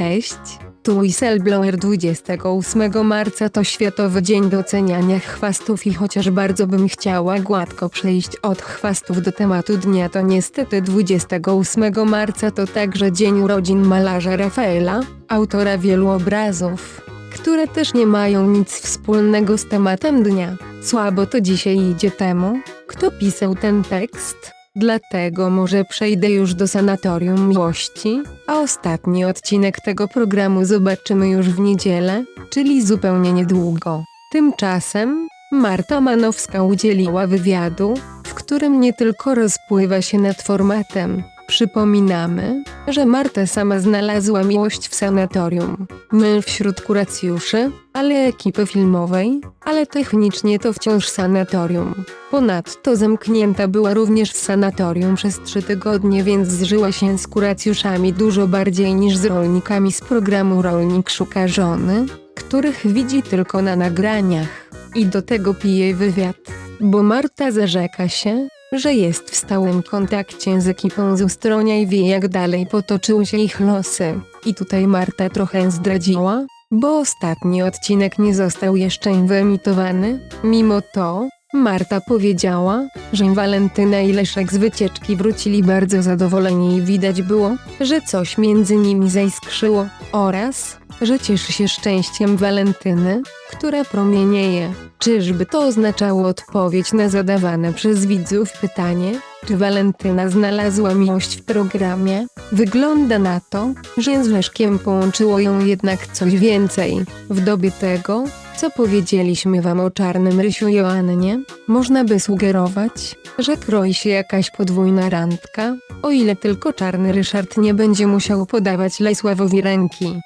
Cześć, tu Whistleblower 28 marca to Światowy Dzień Doceniania Chwastów i chociaż bardzo bym chciała gładko przejść od chwastów do tematu dnia to niestety 28 marca to także dzień urodzin malarza Rafaela, autora wielu obrazów, które też nie mają nic wspólnego z tematem dnia. Słabo to dzisiaj idzie temu, kto pisał ten tekst. Dlatego może przejdę już do sanatorium miłości, a ostatni odcinek tego programu zobaczymy już w niedzielę, czyli zupełnie niedługo. Tymczasem Marta Manowska udzieliła wywiadu, w którym nie tylko rozpływa się nad formatem. Przypominamy, że Marta sama znalazła miłość w sanatorium. My wśród kuracjuszy, ale ekipy filmowej, ale technicznie to wciąż sanatorium. Ponadto zamknięta była również w sanatorium przez trzy tygodnie, więc zżyła się z kuracjuszami dużo bardziej niż z rolnikami z programu Rolnik Szuka Żony, których widzi tylko na nagraniach. I do tego pije wywiad, bo Marta zarzeka się, że jest w stałym kontakcie z ekipą z Ustronia i wie jak dalej potoczyły się ich losy. I tutaj Marta trochę zdradziła, bo ostatni odcinek nie został jeszcze wyemitowany. Mimo to, Marta powiedziała, że Walentyna i Leszek z wycieczki wrócili bardzo zadowoleni i widać było, że coś między nimi zaiskrzyło oraz, że cieszy się szczęściem Walentyny, która promienieje. Czyżby to oznaczało odpowiedź na zadawane przez widzów pytanie, czy Walentyna znalazła miłość w programie? Wygląda na to, że z Leszkiem połączyło ją jednak coś więcej. W dobie tego, co powiedzieliśmy wam o czarnym Rysiu Joannie, można by sugerować, że kroi się jakaś podwójna randka, o ile tylko czarny Ryszard nie będzie musiał podawać Lejsławowi ręki.